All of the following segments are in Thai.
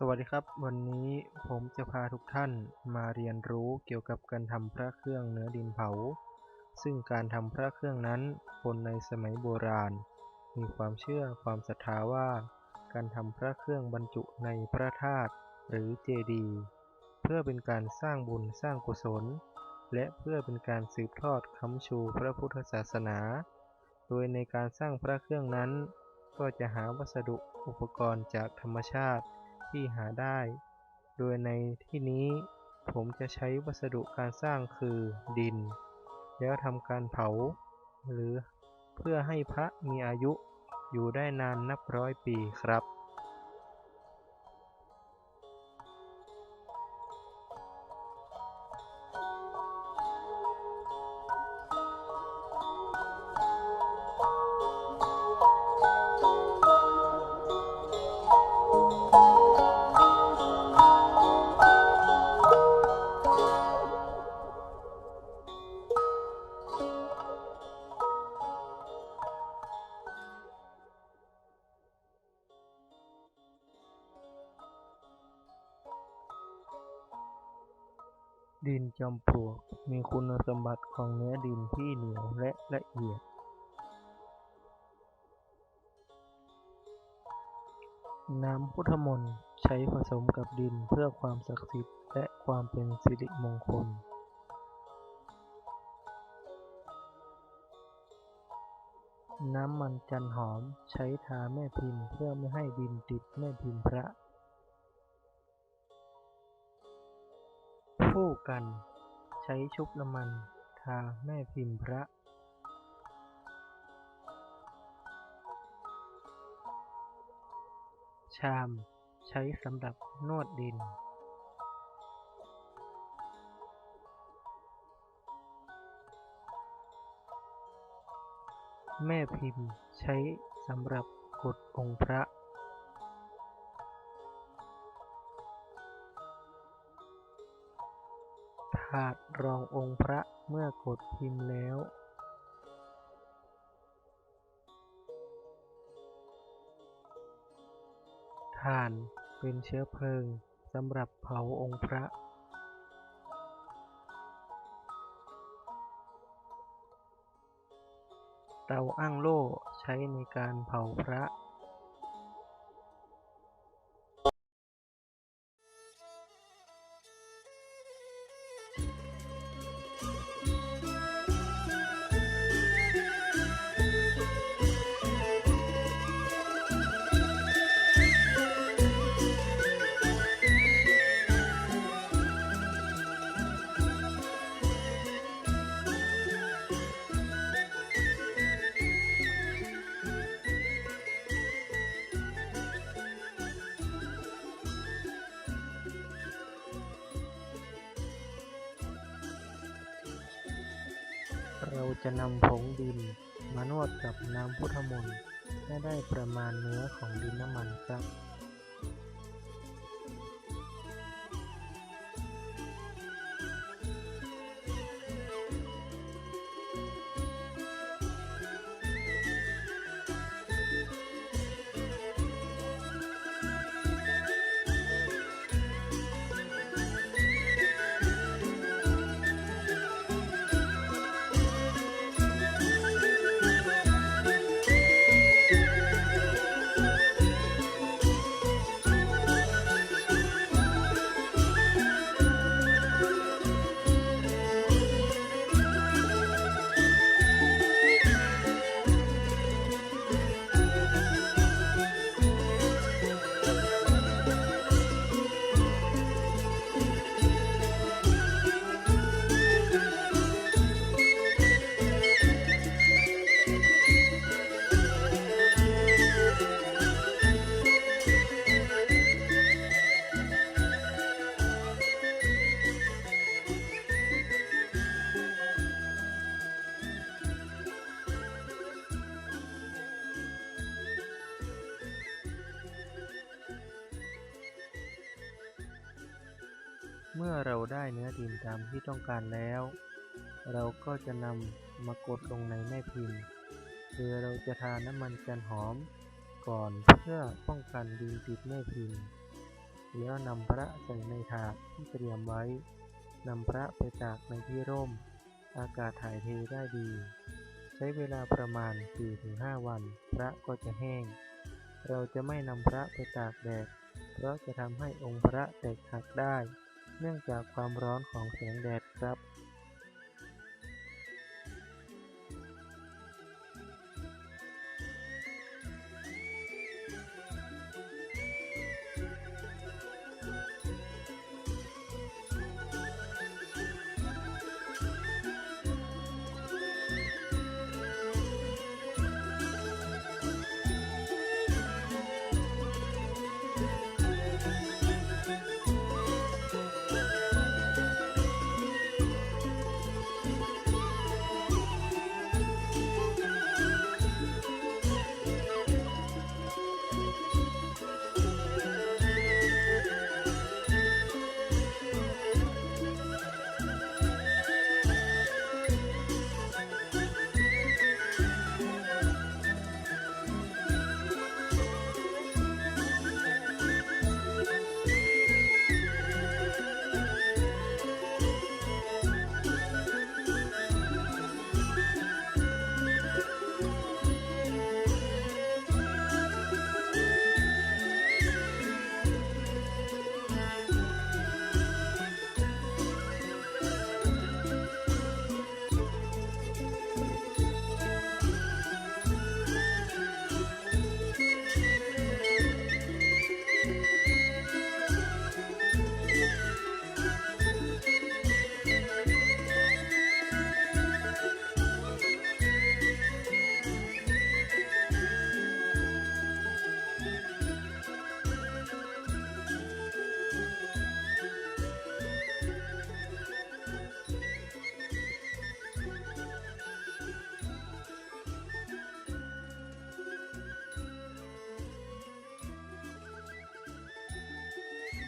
สวัสดีครับ วันนี้ผมจะพาทุกท่านมาเรียนรู้เกี่ยวกับการทำพระเครื่องเนื้อดินเผา ซึ่งการทำพระเครื่องนั้นคนในสมัยโบราณ มีความเชื่อความศรัทธาว่า การทำพระเครื่องบรรจุในพระธาตุหรือเจดีย์เพื่อเป็นการสร้างบุญสร้างกุศล และเพื่อเป็นการสืบทอดค้ำชูพระพุทธศาสนา โดยในการสร้างพระเครื่องนั้น ก็จะหาวัสดุอุปกรณ์จากธรรมชาติ ที่หาได้ โดยในที่นี้ผมจะใช้วัสดุการสร้างคือดิน แล้วทำการเผา หรือเพื่อให้พระมีอายุอยู่ได้นานนับร้อยปีครับ ดินจอมปลวกมีคุณสมบัติของเนื้อดินที่เหนียวและละเอียด น้ำพุทธมนต์ใช้ผสมกับดินเพื่อความศักดิ์สิทธิ์และความเป็นสิริมงคล น้ำมันจันหอมใช้ทาแม่พิมพ์เพื่อไม่ให้ดินติดแม่พิมพ์พระ คู่กัน ใช้ชุบน้ำมันทาแม่พิมพ์พระชามใช้สำหรับนวดดิน แม่พิมพ์ใช้สำหรับกดองค์พระ ถาดรององค์พระเมื่อกดพิมพ์แล้วถ่านเป็นเชื้อเพลิงสำหรับเผาองค์พระเตาอั้งโล่ใช้ในการเผาพระ จะนำผงดินมานวดกับน้ำพุทธมนต์ให้ได้ประมาณเนื้อของดินน้ำมันครับ เมื่อเราได้เนื้อดินตามที่ต้องการแล้ว เราก็จะนำมากดลงในแม่พิมพ์โดยเราจะทาน้ำมันจันหอมก่อนเพื่อป้องกันดินติดแม่พิมพ์ แล้วนำพระใส่ในถาดที่เตรียมไว้นำพระไปตากในที่ร่ม อากาศถ่ายเทได้ดี ใช้เวลาประมาณ 4-5 วัน พระก็จะแห้ง เราจะไม่นำพระไปตากแดดเพราะจะทำให้องค์พระแตกหักได้ เนื่องจากความร้อนของแสงแดดครับ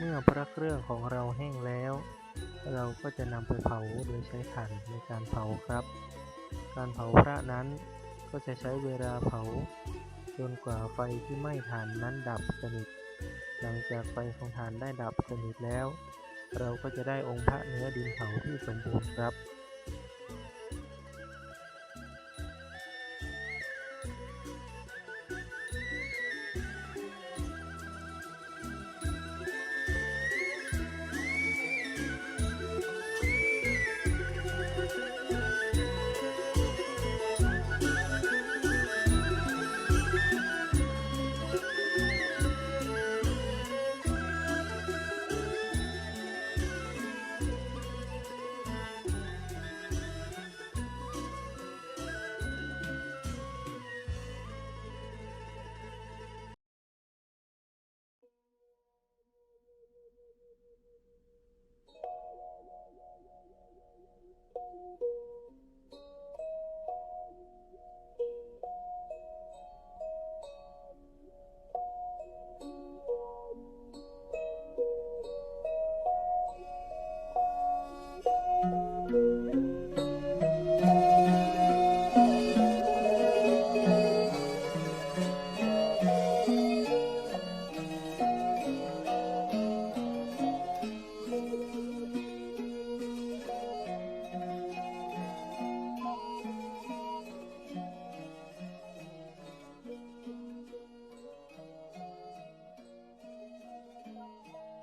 เมื่อพระเครื่องของเราแห้งแล้ว เราก็จะนำไปเผาโดยใช้ถ่านในการเผาครับ การเผาพระนั้นก็จะใช้เวลาเผา จนกว่าไฟที่ไหม้ถ่านนั้นดับสนิท หลังจากไฟของถ่านได้ดับสนิทแล้ว เราก็จะได้องค์พระเนื้อดินเผาที่สมบูรณ์ครับ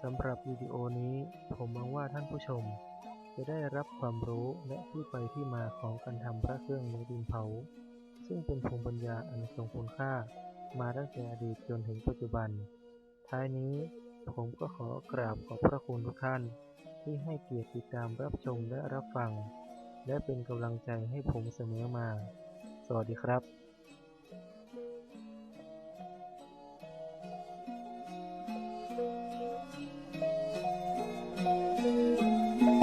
สำหรับวิดีโอนี้ผมหวังว่าท่านผู้ชม จะได้รับความรู้และที่ไปที่มาของการทำพระเครื่องในดินเผา ซึ่งเป็นภูมิปัญญาอันทรงคุณค่า มาตั้งแต่อดีตจนถึงปัจจุบัน ท้ายนี้ผมก็ขอกราบขอบพระคุณทุกท่าน ที่ให้เกียรติติดตามรับชมและรับฟัง และเป็นกำลังใจให้ผมเสมอมา สวัสดีครับ